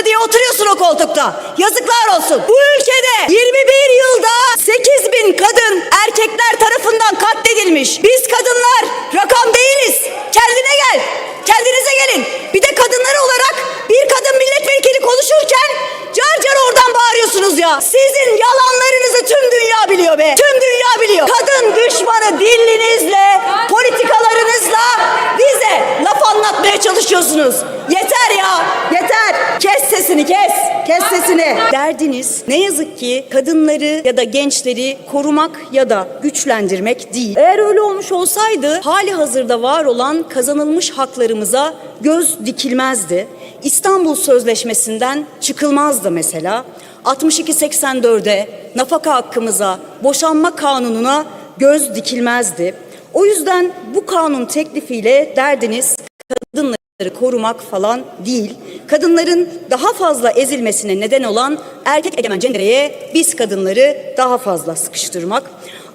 başkanı diye oturuyorsun o koltukta. Yazıklar olsun. Bu ülkede 21 yılda 8 bin kadın erkekler tarafından katledilmiş. Biz kadınlar rakam değiliz. Kendine gel. Kendinize gelin. Bir de kadınlar olarak bir kadın milletvekili konuşurken car car oradan bağırıyorsunuz ya. Sizin yalanlarınızı tüm dünya biliyor be. Tüm dünya biliyor. Kadın düşmanı dilinizle, politikalarınızla bize laf anlatmaya çalışıyorsunuz. Yeter ya, yeter. Sesini kes, kes sesini. Derdiniz ne yazık ki kadınları ya da gençleri korumak ya da güçlendirmek değil. Eğer öyle olmuş olsaydı hali hazırda var olan kazanılmış haklarımıza göz dikilmezdi. İstanbul Sözleşmesi'nden çıkılmazdı mesela. 62-84'e nafaka hakkımıza, boşanma kanununa göz dikilmezdi. O yüzden bu kanun teklifiyle derdiniz kadınları korumak falan değil. Kadınların daha fazla ezilmesine neden olan erkek egemen cendereye biz kadınları daha fazla sıkıştırmak.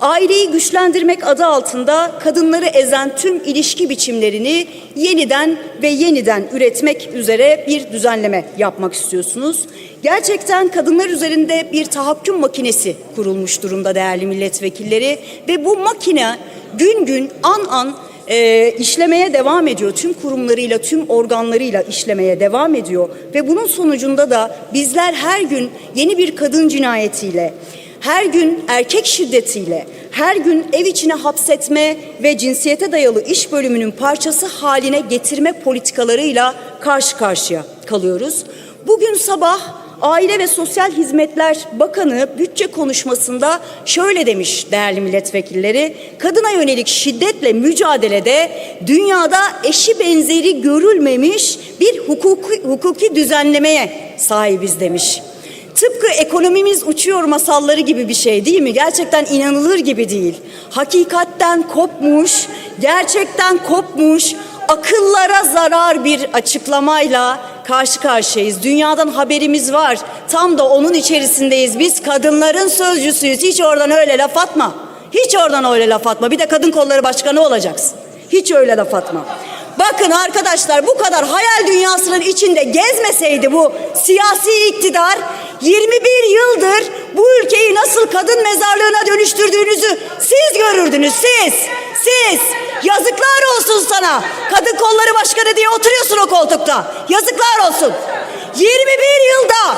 Aileyi güçlendirmek adı altında kadınları ezen tüm ilişki biçimlerini yeniden ve yeniden üretmek üzere bir düzenleme yapmak istiyorsunuz. Gerçekten kadınlar üzerinde bir tahakküm makinesi kurulmuş durumda değerli milletvekilleri ve bu makine gün gün an an e, işlemeye devam ediyor. Tüm kurumlarıyla, tüm organlarıyla işlemeye devam ediyor. Ve bunun sonucunda da bizler her gün yeni bir kadın cinayetiyle, her gün erkek şiddetiyle, her gün ev içine hapsetme ve cinsiyete dayalı iş bölümünün parçası haline getirme politikalarıyla karşı karşıya kalıyoruz. Bugün sabah Aile ve Sosyal Hizmetler Bakanı bütçe konuşmasında şöyle demiş değerli milletvekilleri. Kadına yönelik şiddetle mücadelede dünyada eşi benzeri görülmemiş bir hukuki, hukuki düzenlemeye sahibiz demiş. Tıpkı ekonomimiz uçuyor masalları gibi bir şey değil mi? Gerçekten inanılır gibi değil. Hakikatten kopmuş, gerçekten kopmuş, akıllara zarar bir açıklamayla karşı karşıyayız. Dünyadan haberimiz var. Tam da onun içerisindeyiz. Biz kadınların sözcüsüyüz. Hiç oradan öyle laf atma. Hiç oradan öyle laf atma. Bir de kadın kolları başkanı olacaksın. Hiç öyle laf atma. Bakın arkadaşlar bu kadar hayal dünyasının içinde gezmeseydi bu siyasi iktidar 21 yıldır bu ülkeyi nasıl kadın mezarlığına dönüştürdüğünüzü siz görürdünüz siz. Siz. Yazıklar olsun sana. Kadın kolları başkanı diye oturuyorsun o koltukta. Yazıklar olsun. 21 yılda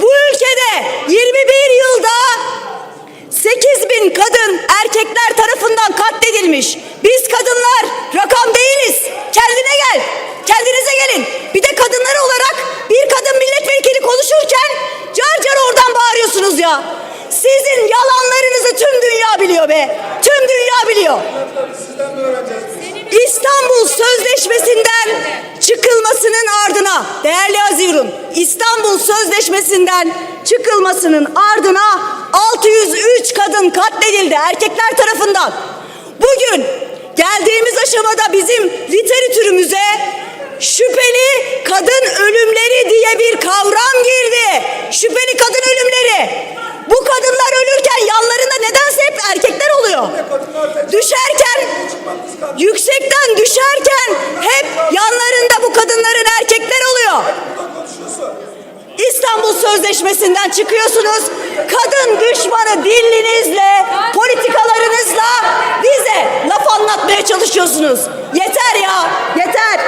bu ülkede 21 yılda 8 bin kadın erkekler tarafından katledilmiş. Biz kadınlar rakam değiliz. Kendine gel. Kendinize gelin. Bir de kadınlar olarak bir kadın milletvekili konuşurken car car oradan bağırıyorsunuz ya. Sizin yalanlarınızı tüm dünya biliyor be. Tüm biliyor. İstanbul Sözleşmesi'nden çıkılmasının ardına değerli Azirun İstanbul Sözleşmesi'nden çıkılmasının ardına 603 kadın katledildi erkekler tarafından. Bugün geldiğimiz aşamada bizim literatürümüze şüpheli kadın ölümleri diye bir kavram girdi. Şüpheli kadın ölümleri. Bu kadınlar ölürken yanlarında nedense hep erkekler oluyor. Düşerken, yüksekten düşerken hep yanlarında bu kadınların erkekler oluyor. İstanbul Sözleşmesi'nden çıkıyorsunuz. Kadın düşmanı dilinizle, politikalarınızla bize laf anlatmaya çalışıyorsunuz. Yeter ya, yeter.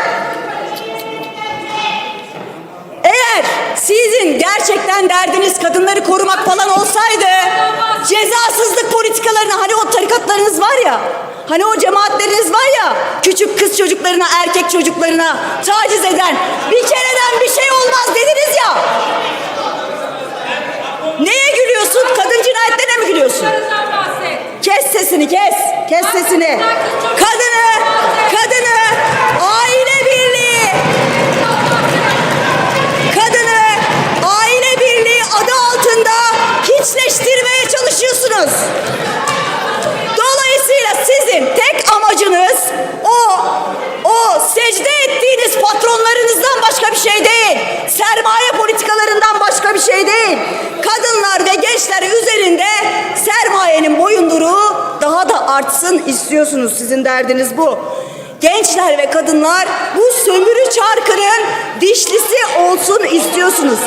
Eğer sizin gerçekten derdiniz kadınları korumak falan olsaydı cezasızlık politikalarını hani o tarikatlarınız var ya hani o cemaatleriniz var ya küçük kız çocuklarına erkek çocuklarına taciz eden bir artsın istiyorsunuz. Sizin derdiniz bu. Gençler ve kadınlar bu sömürü çarkının dişlisi olsun istiyorsunuz.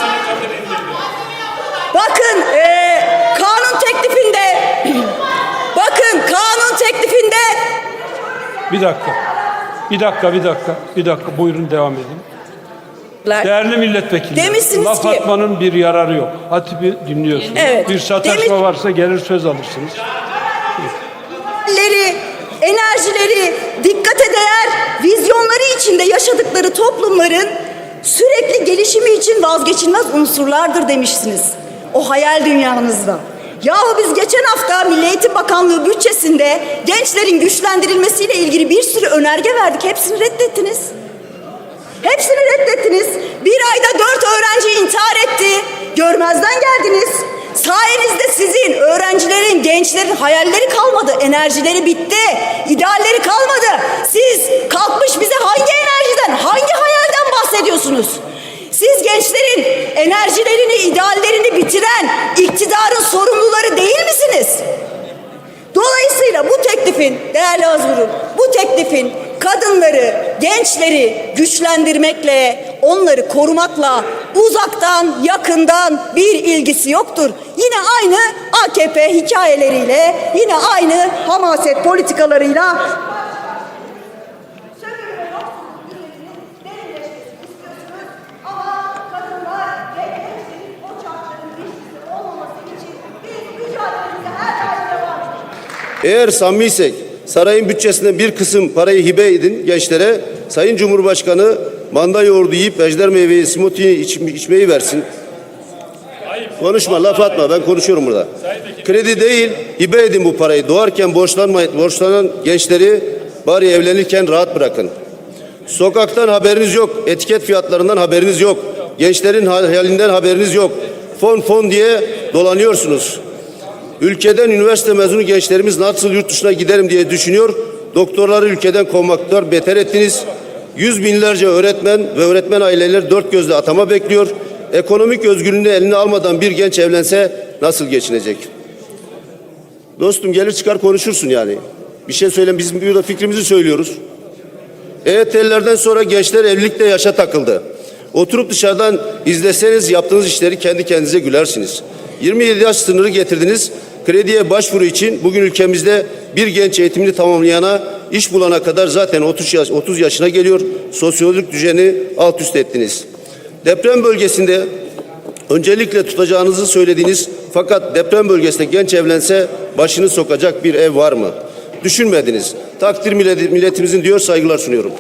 Bakın eee, kanun teklifinde bakın kanun teklifinde Bir dakika. Bir dakika, bir dakika, bir dakika. Buyurun devam edin. Değerli milletvekilleri, Demişsiniz laf ki- atmanın bir yararı yok. Hatibi dinliyorsunuz. Evet. Bir sataşma Demiş- varsa gelir söz alırsınız. Leri, enerjileri, dikkate değer vizyonları içinde yaşadıkları toplumların sürekli gelişimi için vazgeçilmez unsurlardır demişsiniz. O hayal dünyanızda. Yahu biz geçen hafta Milli Eğitim Bakanlığı bütçesinde gençlerin güçlendirilmesiyle ilgili bir sürü önerge verdik. Hepsini reddettiniz. Hepsini reddettiniz. Bir ayda dört öğrenci intihar etti. Görmezden geldiniz. Sayenizde sizin öğrencilerin, gençlerin hayalleri kalmadı. Enerjileri bitti. idealleri kalmadı. Siz kalkmış bize hangi enerjiden, hangi hayalden bahsediyorsunuz? Siz gençlerin enerjilerini, ideallerini bitiren iktidarın sorumluları değil misiniz? Dolayısıyla bu teklifin değerli Hazırım, bu teklifin kadınları, gençleri güçlendirmekle, onları korumakla uzaktan, yakından bir ilgisi yoktur. Yine aynı AKP hikayeleriyle, yine aynı hamaset politikalarıyla. Eğer samimiysek sarayın bütçesinden bir kısım parayı hibe edin gençlere. Sayın Cumhurbaşkanı manda yoğurdu yiyip ejder meyveyi smoothie iç, içmeyi versin. Konuşma laf atma ben konuşuyorum burada. Kredi değil hibe edin bu parayı. Doğarken borçlanmayın, borçlanan gençleri bari evlenirken rahat bırakın. Sokaktan haberiniz yok. Etiket fiyatlarından haberiniz yok. Gençlerin halinden haberiniz yok. Fon fon diye dolanıyorsunuz. Ülkeden üniversite mezunu gençlerimiz nasıl yurt dışına giderim diye düşünüyor. Doktorları ülkeden kovmaklar beter ettiniz. Yüz binlerce öğretmen ve öğretmen aileleri dört gözle atama bekliyor. Ekonomik özgürlüğünü eline almadan bir genç evlense nasıl geçinecek? Dostum gelir çıkar konuşursun yani. Bir şey söyle biz burada fikrimizi söylüyoruz. EYT'lilerden sonra gençler evlilikte yaşa takıldı. Oturup dışarıdan izleseniz yaptığınız işleri kendi kendinize gülersiniz. 27 yaş sınırı getirdiniz. Krediye başvuru için bugün ülkemizde bir genç eğitimini tamamlayana iş bulana kadar zaten 30 yaş 30 yaşına geliyor. Sosyolojik düzeni alt üst ettiniz. Deprem bölgesinde öncelikle tutacağınızı söylediğiniz fakat deprem bölgesinde genç evlense başını sokacak bir ev var mı? Düşünmediniz. Takdir milleti- milletimizin diyor saygılar sunuyorum.